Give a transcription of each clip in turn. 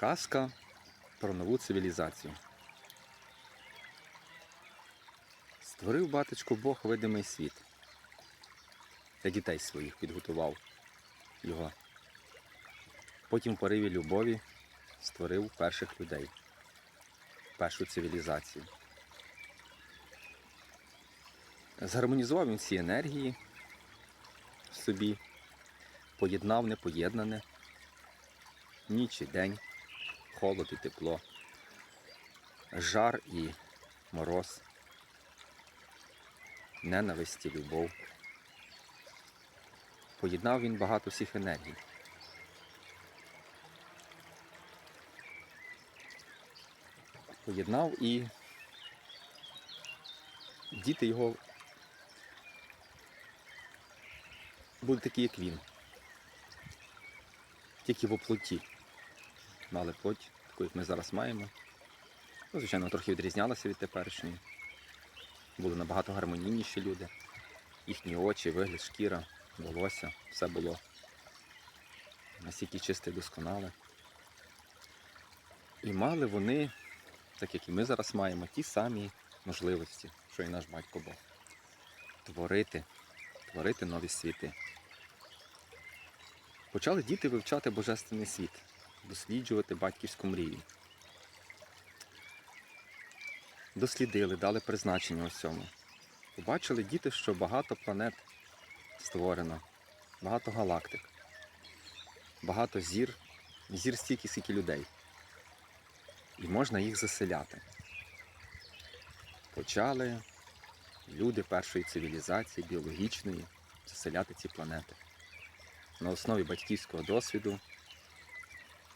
Казка про нову цивілізацію. Створив батечко Бог видимий світ. Для дітей своїх підготував його. Потім в пориві любові створив перших людей, першу цивілізацію. Згармонізував він всі енергії в собі, поєднав непоєднане, ніч і день, холод і тепло, жар і мороз, ненависть і любов. Поєднав він багато всіх енергій. Поєднав і діти його були такі, як він. Тільки в оплоті. Мали плоть, таку, як ми зараз маємо. Ну, звичайно, трохи відрізнялася від теперішньої. Були набагато гармонійніші люди. Їхні очі, вигляд, шкіра, волосся, все було настільки чисте і досконале. І мали вони, так як і ми зараз маємо, ті самі можливості, що і наш батько Бог. Творити, творити нові світи. Почали діти вивчати Божественний світ, досліджувати батьківську мрію. Дослідили, дали призначення усьому. Побачили діти, що багато планет створено, багато галактик, багато зір, зір стільки, скільки людей. І можна їх заселяти. Почали люди першої цивілізації, біологічної, заселяти ці планети. На основі батьківського досвіду,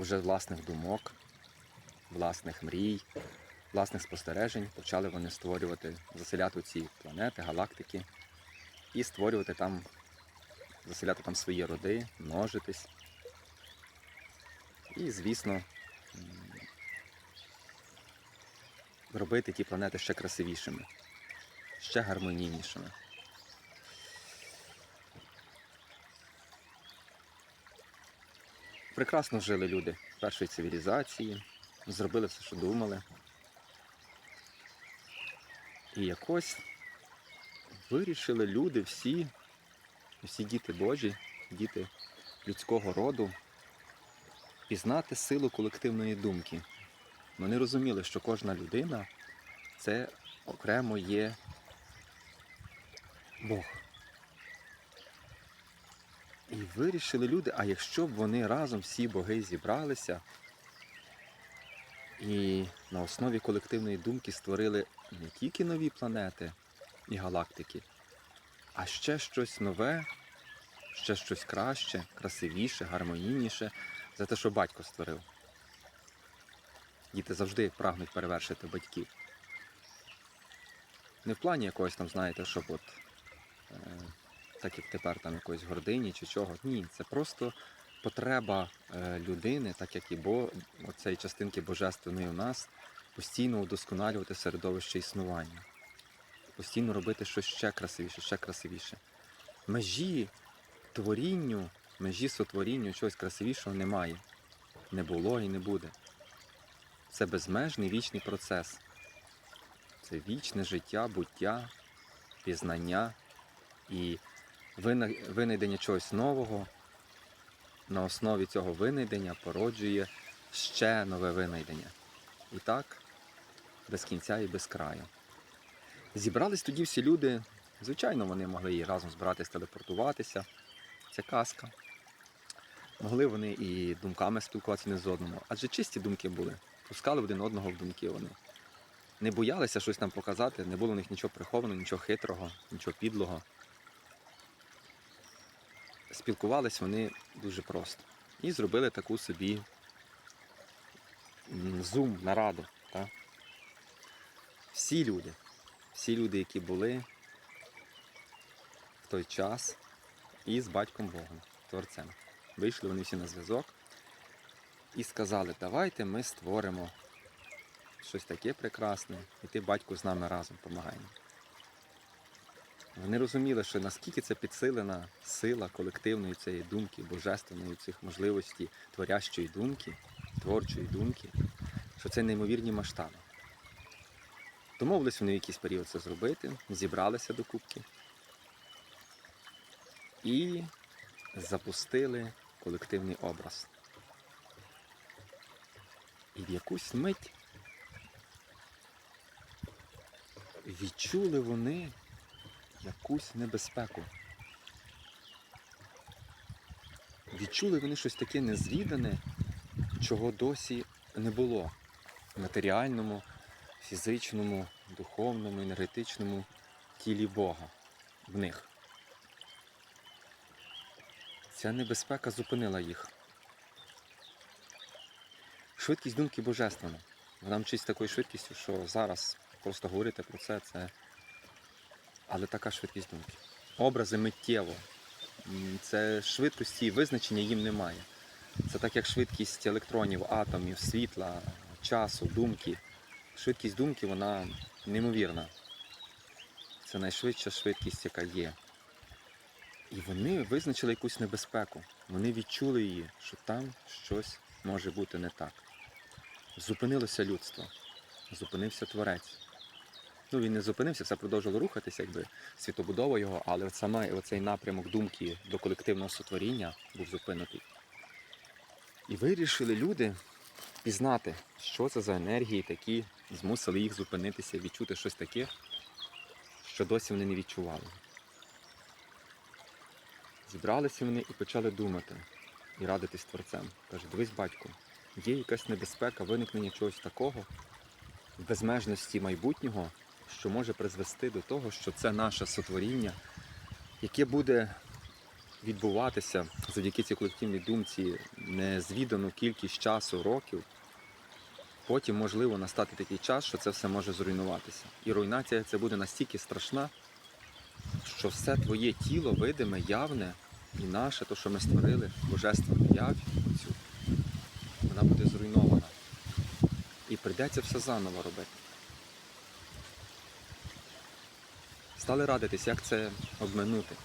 уже власних думок, власних мрій, власних спостережень почали вони створювати, заселяти ці планети, галактики і створювати там, заселяти там свої роди, множитись. І, звісно, робити ті планети ще красивішими, ще гармонійнішими. Прекрасно жили люди першої цивілізації, зробили все, що думали. І якось вирішили люди всі, всі діти Божі, діти людського роду, пізнати силу колективної думки. Вони розуміли, що кожна людина це окремо є Бог. І вирішили люди, а якщо б вони разом всі боги зібралися і на основі колективної думки створили не тільки нові планети і галактики, а ще щось нове, ще щось краще, красивіше, гармонійніше за те, що батько створив. Діти завжди прагнуть перевершити батьків. Не в плані якогось там, знаєте, щоб от. Так як тепер там якоїсь гордині чи чого. Ні, це просто потреба е, людини, так як і бо оцеї частинки божественної у нас, постійно удосконалювати середовище існування, постійно робити щось ще красивіше, ще красивіше. Межі творінню, межі сотворінню чогось красивішого немає. Не було і не буде. Це безмежний вічний процес. Це вічне життя, буття, пізнання і винайдення чогось нового на основі цього винайдення породжує ще нове винайдення. І так, без кінця і без краю. Зібрались тоді всі люди, звичайно, вони могли і разом збиратись, телепортуватися. Це казка. Могли вони і думками спілкуватися не з одному, адже чисті думки були. Пускали один одного в думки вони. Не боялися щось нам показати, не було в них нічого прихованого, нічого хитрого, нічого підлого спілкувались вони дуже просто. І зробили таку собі зум, нараду. Так? Всі люди, всі люди, які були в той час і з батьком Богом, Творцем. Вийшли вони всі на зв'язок і сказали, давайте ми створимо щось таке прекрасне, і ти батьку з нами разом допомагаємо. Вони розуміли, що наскільки це підсилена сила колективної цієї думки, божественної цих можливостей творящої думки, творчої думки, що це неймовірні масштаби. Домовились вони в якийсь період це зробити, зібралися до кубки і запустили колективний образ. І в якусь мить відчули вони якусь небезпеку. Відчули вони щось таке незвідане, чого досі не було в матеріальному, фізичному, духовному, енергетичному тілі Бога в них. Ця небезпека зупинила їх. Швидкість думки божественна. Вона мчить з такою швидкістю, що зараз просто говорити про це, це. Але така швидкість думки. Образи миттєво. Це швидкості визначення їм немає. Це так як швидкість електронів, атомів, світла, часу, думки. Швидкість думки вона неймовірна. Це найшвидша швидкість, яка є. І вони визначили якусь небезпеку. Вони відчули її, що там щось може бути не так. Зупинилося людство, зупинився творець. Ну, він не зупинився, все продовжило рухатися, якби світобудова його, але саме оцей напрямок думки до колективного сотворіння був зупинений. І вирішили люди пізнати, що це за енергії такі, змусили їх зупинитися, відчути щось таке, що досі вони не відчували. Зібралися вони і почали думати і радитись творцем. Каже, дивись, батько, є якась небезпека виникнення чогось такого безмежності майбутнього, що може призвести до того, що це наше сотворіння, яке буде відбуватися завдяки цій колективній думці незвідану кількість часу, років. Потім, можливо, настати такий час, що це все може зруйнуватися. І руйнація це буде настільки страшна, що все твоє тіло видиме, явне і наше, то, що ми створили, божественну явь вона буде зруйнована. І прийдеться все заново робити. Стали радитись, як це обминути.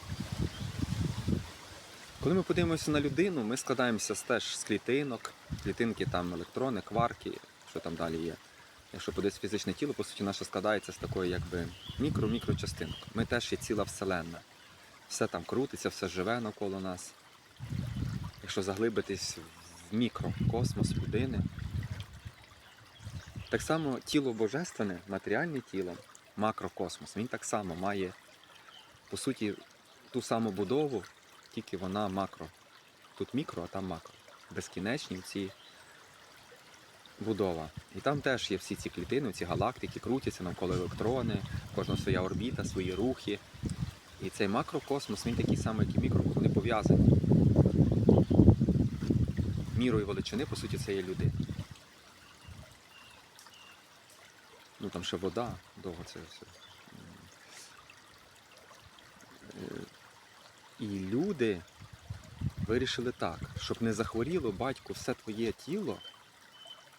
Коли ми подивимося на людину, ми складаємося теж з клітинок, клітинки там електрони, кварки, що там далі є. Якщо подивитися фізичне тіло, по суті, наше складається з такої якби мікро-мікрочастинок. Ми теж є ціла вселенна. Все там крутиться, все живе навколо нас. Якщо заглибитись в мікрокосмос людини, так само тіло божественне, матеріальне тіло, макрокосмос, він так само має, по суті, ту саму будову, тільки вона макро. Тут мікро, а там макро. Безкінечні ці будова. І там теж є всі ці клітини, ці галактики, крутяться навколо електрони, в кожного своя орбіта, свої рухи. І цей макрокосмос, він такий самий, як і мікро, вони пов'язані. Мірою величини, по суті, це є люди. Ну там ще вода, довго це все. І люди вирішили так, щоб не захворіло батько все твоє тіло,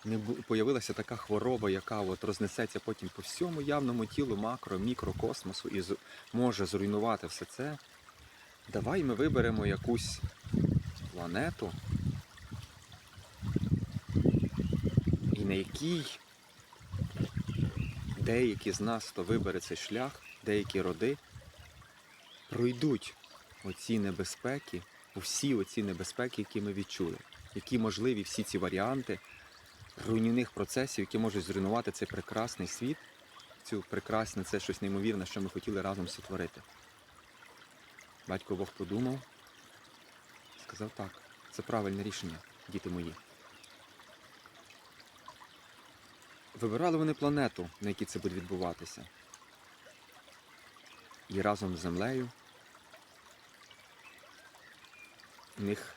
не появилася така хвороба, яка от рознесеться потім по всьому явному тілу макро, мікрокосмосу і може зруйнувати все це. Давай ми виберемо якусь планету, і на якій деякі з нас, хто вибере цей шлях, деякі роди, пройдуть оці небезпеки, усі оці небезпеки, які ми відчули, які можливі всі ці варіанти руйнівних процесів, які можуть зруйнувати цей прекрасний світ, цю прекрасне, це щось неймовірне, що ми хотіли разом сотворити. Батько Бог подумав, сказав так, це правильне рішення, діти мої. Вибирали вони планету, на якій це буде відбуватися. І разом з землею у них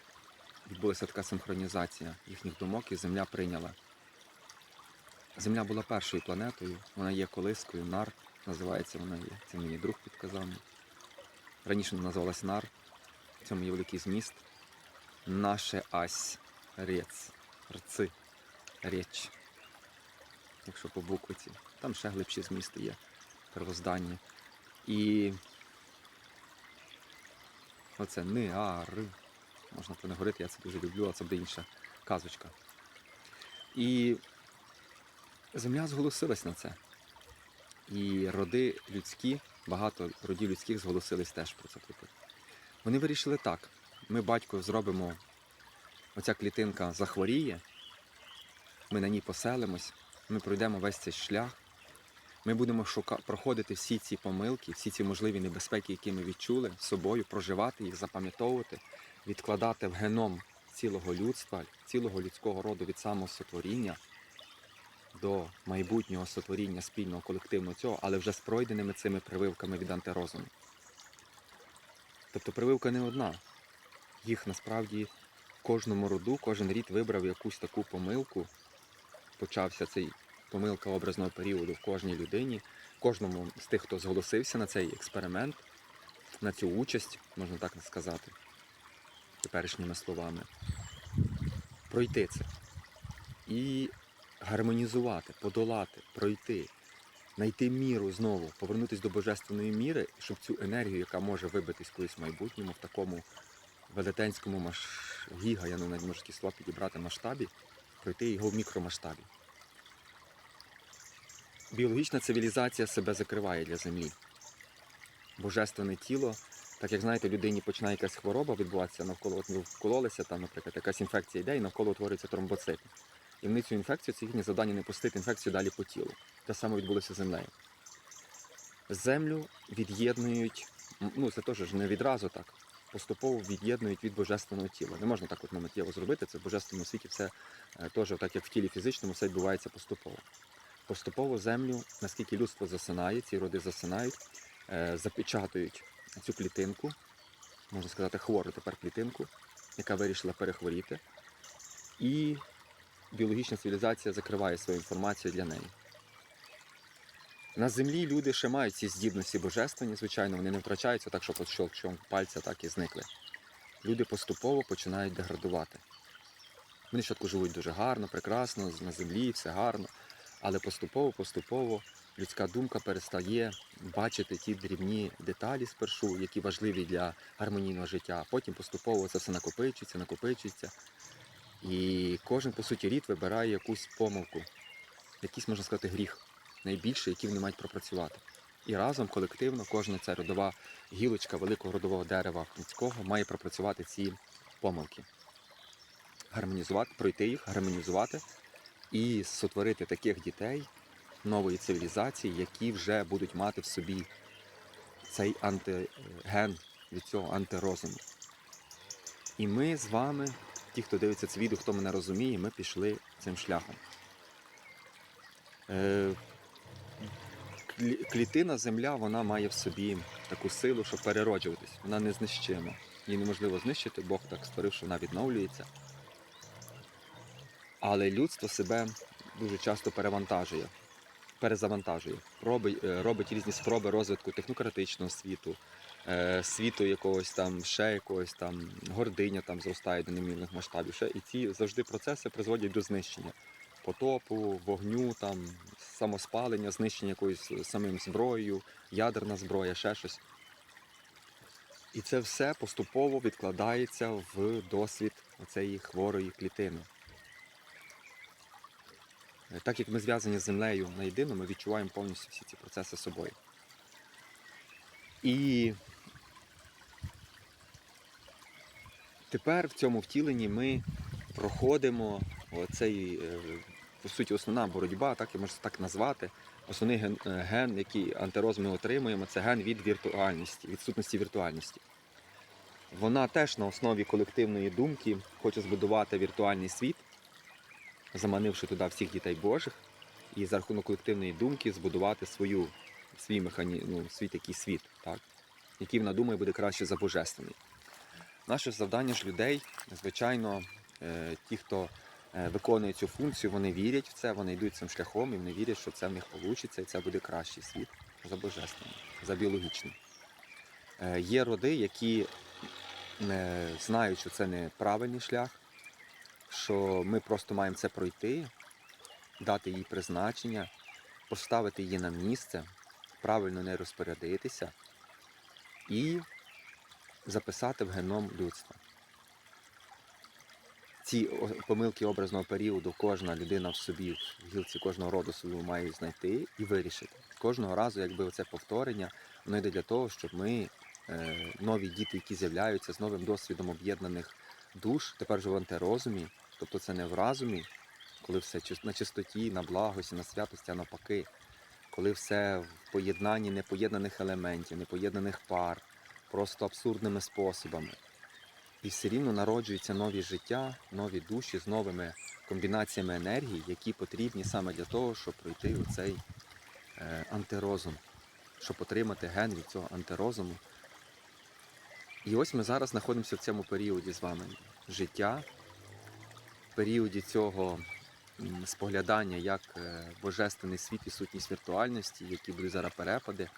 відбулася така синхронізація їхніх думок, і Земля прийняла. Земля була першою планетою, вона є колискою, нар називається вона є. Це мені друг підказав. Раніше вона називалась нар, в цьому є великий зміст. Наше ась рец. Рци. Реч. Якщо по буквиці. Там ще глибші змісти є. Первоздання. І оце ни, а. Можна про не говорити, я це дуже люблю, а це буде інша казочка. І земля зголосилась на це. І роди людські, багато родів людських зголосились теж про це прийти. Вони вирішили так: ми батько зробимо, оця клітинка захворіє, ми на ній поселимось, ми пройдемо весь цей шлях, ми будемо шука... проходити всі ці помилки, всі ці можливі небезпеки, які ми відчули собою, проживати їх, запам'ятовувати, відкладати в геном цілого людства, цілого людського роду від самого сотворіння до майбутнього сотворіння спільного колективного цього, але вже з пройденими цими прививками від антирозуму. Тобто прививка не одна. Їх насправді кожному роду, кожен рід вибрав якусь таку помилку. Почався цей помилка образного періоду в кожній людині, кожному з тих, хто зголосився на цей експеримент, на цю участь, можна так сказати, теперішніми словами, пройти це. І гармонізувати, подолати, пройти, знайти міру знову, повернутися до божественної міри, щоб цю енергію, яка може вибитись колись в майбутньому, в такому велетенському маш... гіга, я навіть можу слова підібрати масштабі, пройти його в мікромасштабі. Біологічна цивілізація себе закриває для землі. Божественне тіло, так як знаєте, людині починає якась хвороба відбуватися навколо, от вкололися, там, наприклад, якась інфекція йде, і навколо утворюється тромбоцит. І вони цю інфекцію, це їхнє завдання не пустити інфекцію далі по тілу. Те саме відбулося з землею. Землю від'єднують, ну це теж не відразу так. Поступово від'єднують від божественного тіла. Не можна так от миттєво зробити. Це в божественному світі все е, теж, так як в тілі фізичному, все відбувається поступово. Поступово землю, наскільки людство засинає, ці роди засинають, е, запечатують цю клітинку, можна сказати, хвору тепер клітинку, яка вирішила перехворіти. І біологічна цивілізація закриває свою інформацію для неї. На землі люди ще мають ці здібності божественні, звичайно, вони не втрачаються так, що по щелчком пальця так і зникли. Люди поступово починають деградувати. Вони спочатку живуть дуже гарно, прекрасно, на землі, все гарно, але поступово-поступово людська думка перестає бачити ті дрібні деталі спершу, які важливі для гармонійного життя. Потім поступово це все накопичується, накопичується. І кожен, по суті, рід вибирає якусь помилку, якийсь, можна сказати, гріх, найбільший, який вони мають пропрацювати. І разом, колективно, кожна ця родова гілочка великого родового дерева людського має пропрацювати ці помилки. Гармонізувати, пройти їх, гармонізувати і сотворити таких дітей нової цивілізації, які вже будуть мати в собі цей антиген від цього антирозуму. І ми з вами ті, хто дивиться це відео, хто мене розуміє, ми пішли цим шляхом. Е, Клітина земля вона має в собі таку силу, щоб перероджуватись. Вона не знищима. Її неможливо знищити, Бог так створив, що вона відновлюється. Але людство себе дуже часто перевантажує, перезавантажує, робить, е, робить різні спроби розвитку технократичного світу, е, світу якогось там, ще якогось там, гординя там зростає до немірних масштабів. Ще, і ці завжди процеси призводять до знищення потопу, вогню, там, самоспалення, знищення якоюсь самим зброєю, ядерна зброя, ще щось. І це все поступово відкладається в досвід цієї хворої клітини. Е, Так як ми зв'язані з землею наєдино, ми відчуваємо повністю всі ці процеси собою. І тепер в цьому втіленні ми проходимо оцей, е, по суті, основна боротьба, так я можу так назвати. Основний ген, е, який антирозум ми отримуємо, це ген від віртуальності, відсутності віртуальності. Вона теж на основі колективної думки хоче збудувати віртуальний світ, заманивши туди всіх дітей Божих, і за рахунок колективної думки збудувати свою, свій механі... ну, свій такий світ, так? який вона думає буде краще за божественний. Наше завдання ж людей, звичайно, е, ті, хто виконує цю функцію, вони вірять в це, вони йдуть цим шляхом і вони вірять, що це в них вийде, і це буде кращий світ за божественним, за біологічним. Е, Є роди, які знають, що це не правильний шлях, що ми просто маємо це пройти, дати їй призначення, поставити її на місце, правильно не розпорядитися і записати в геном людства. Ці помилки образного періоду кожна людина в собі, в гілці кожного роду свою має знайти і вирішити. Кожного разу, якби оце повторення, воно йде для того, щоб ми, е, нові діти, які з'являються з новим досвідом об'єднаних душ, тепер же в антирозумі, тобто це не в разумі, коли все на чистоті, на благості, на святості, а навпаки, коли все в поєднанні непоєднаних елементів, непоєднаних пар, просто абсурдними способами. І все рівно народжуються нові життя, нові душі з новими комбінаціями енергії, які потрібні саме для того, щоб пройти у цей е, антирозум, щоб отримати ген від цього антирозуму. І ось ми зараз знаходимося в цьому періоді з вами життя, в періоді цього споглядання, як е, божественний світ і сутність віртуальності, які будуть зараз перепади,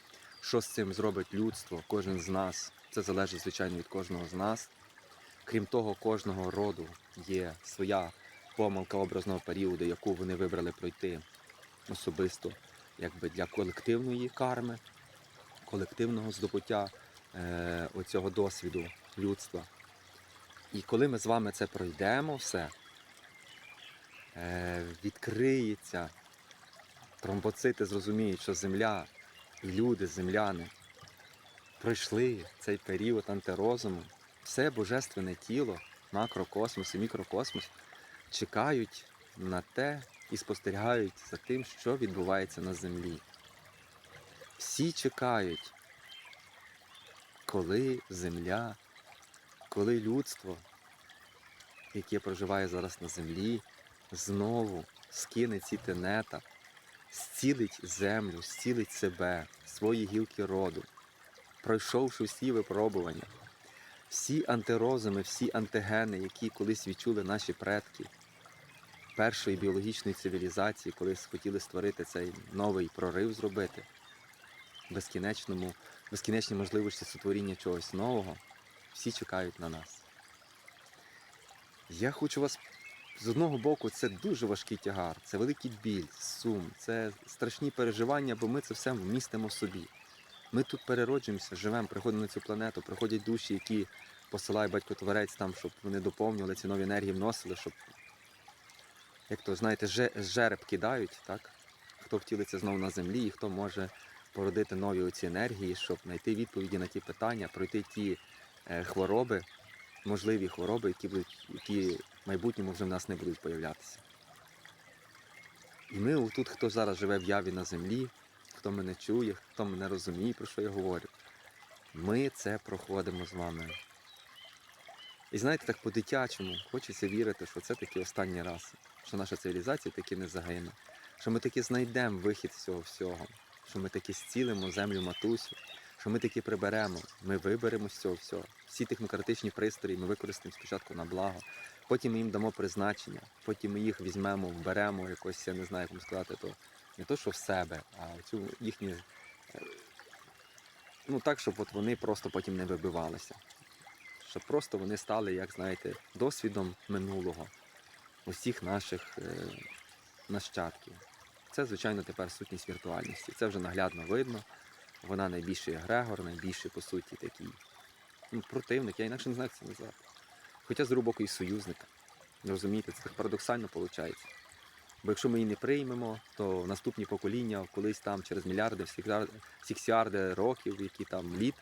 що з цим зробить людство, кожен з нас. Це залежить, звичайно, від кожного з нас. Крім того, кожного роду є своя помилка образного періоду, яку вони вибрали пройти особисто, якби для колективної карми, колективного здобуття е, оцього досвіду людства. І коли ми з вами це пройдемо все, е, відкриється, тромбоцити зрозуміють, що земля і люди, земляни, пройшли цей період антирозуму, все божественне тіло, макрокосмос і мікрокосмос чекають на те і спостерігають за тим, що відбувається на землі. Всі чекають, коли земля, коли людство, яке проживає зараз на землі, знову скине ці тенета, зцілить землю, зцілить себе, свої гілки роду, пройшовши всі випробування всі антирозуми, всі антигени, які колись відчули наші предки першої біологічної цивілізації, коли хотіли створити цей новий прорив зробити, безкінечному, безкінечні можливості сотворіння чогось нового, всі чекають на нас. Я хочу вас з одного боку, це дуже важкий тягар, це великий біль, сум, це страшні переживання, бо ми це все вмістимо в собі. Ми тут перероджуємося, живемо, приходимо на цю планету, приходять душі, які посилає батько Творець там, щоб вони доповнювали ці нові енергії, вносили, щоб, як то знаєте, жереб кидають, так? Хто втілиться знову на землі і хто може породити нові оці енергії, щоб знайти відповіді на ті питання, пройти ті е, хвороби, можливі хвороби, які будуть, які в майбутньому вже в нас не будуть появлятися. І ми тут, хто зараз живе в яві на землі, хто мене чує, хто мене розуміє, про що я говорю. Ми це проходимо з вами. І знаєте, так по-дитячому хочеться вірити, що це таки останній раз, що наша цивілізація таки не загине, що ми таки знайдемо вихід з цього всього, що ми таки зцілимо землю матусю, що ми таки приберемо, ми виберемо з цього всього. Всі технократичні пристрої ми використаємо спочатку на благо, потім ми їм дамо призначення, потім ми їх візьмемо, вберемо якось, я не знаю, як вам сказати, то не то, що в себе, а цю їхні. е, Ну так, щоб от вони просто потім не вибивалися. Щоб просто вони стали, як знаєте, досвідом минулого усіх наших е, нащадків. Це, звичайно, тепер сутність віртуальності. Це вже наглядно видно. Вона найбільший егрегор, найбільший, по суті, такий ну, противник, я інакше не знаю, як це назвати. Хоча з і союзник. Розумієте, це так парадоксально виходить. Бо якщо ми її не приймемо, то наступні покоління колись там через мільярди, сіксіарди років, які там літ,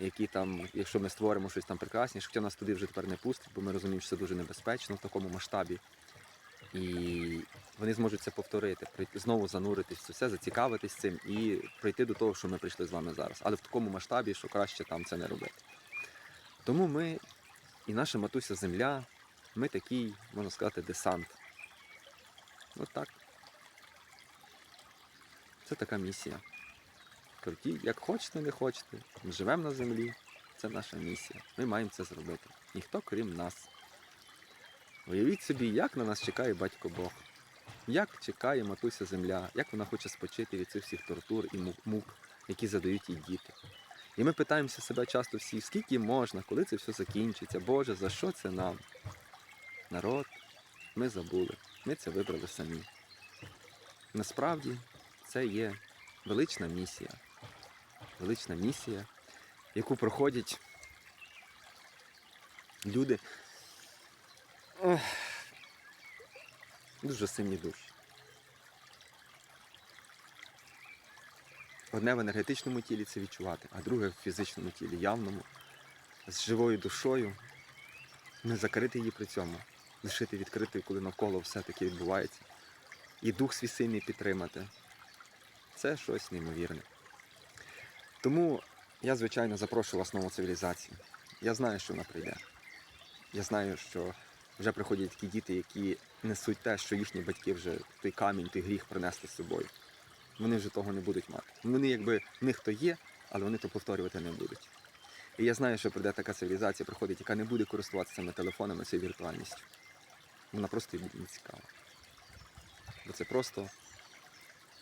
які там, якщо ми створимо щось там прекрасніше, хоча нас туди вже тепер не пустять, бо ми розуміємо, що це дуже небезпечно в такому масштабі. І вони зможуть це повторити, прийти- знову зануритись це все, зацікавитись цим і прийти до того, що ми прийшли з вами зараз. Але в такому масштабі, що краще там це не робити. Тому ми і наша матуся земля, ми такий, можна сказати, десант. От так. Це така місія. Круті, як хочете, не хочете. Ми живемо на землі. Це наша місія. Ми маємо це зробити. Ніхто крім нас. Уявіть собі, як на нас чекає батько Бог. Як чекає матуся земля, як вона хоче спочити від цих всіх тортур і мук, які задають їй діти. І ми питаємося себе часто всі, скільки можна, коли це все закінчиться, Боже, за що це нам? Народ, ми забули. Ми це вибрали самі. Насправді це є велична місія. Велична місія, яку проходять люди Дуже сильні душі. Одне в енергетичному тілі це відчувати, а друге в фізичному тілі, явному, з живою душою, не закрити її при цьому, лишити відкритою, коли навколо все таки відбувається. І дух свій сильний підтримати. Це щось неймовірне. Тому я, звичайно, запрошую вас нову цивілізацію. Я знаю, що вона прийде. Я знаю, що вже приходять такі діти, які несуть те, що їхні батьки вже той камінь, той гріх принесли з собою. Вони вже того не будуть мати. Вони якби в них то є, але вони то повторювати не будуть. І я знаю, що прийде така цивілізація, приходить, яка не буде користуватися цими телефонами, цією віртуальністю. Вона просто буде не цікава. Бо це просто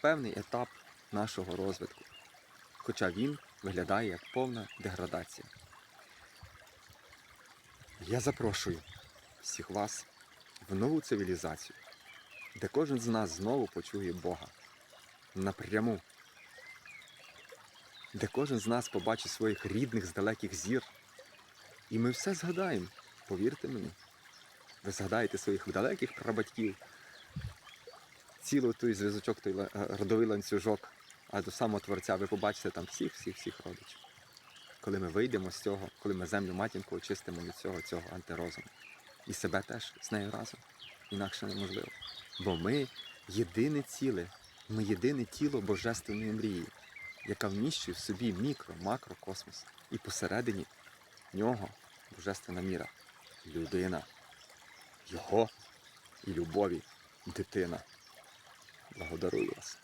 певний етап нашого розвитку. Хоча він виглядає як повна деградація. Я запрошую всіх вас в нову цивілізацію, де кожен з нас знову почує Бога напряму, де кожен з нас побачить своїх рідних з далеких зір. І ми все згадаємо, повірте мені. Ви згадаєте своїх далеких прабатьків, цілий той зв'язочок, той е, родовий ланцюжок, а до самого Творця ви побачите там всіх-всіх-всіх родичів. Коли ми вийдемо з цього, коли ми землю матінку очистимо від цього, цього антирозуму. І себе теж з нею разом. Інакше неможливо. Бо ми єдине ціле, ми єдине тіло божественної мрії, яка вміщує в собі мікро, макрокосмос. І посередині нього божественна міра. Людина. Його і любові дитина. Благодарую вас.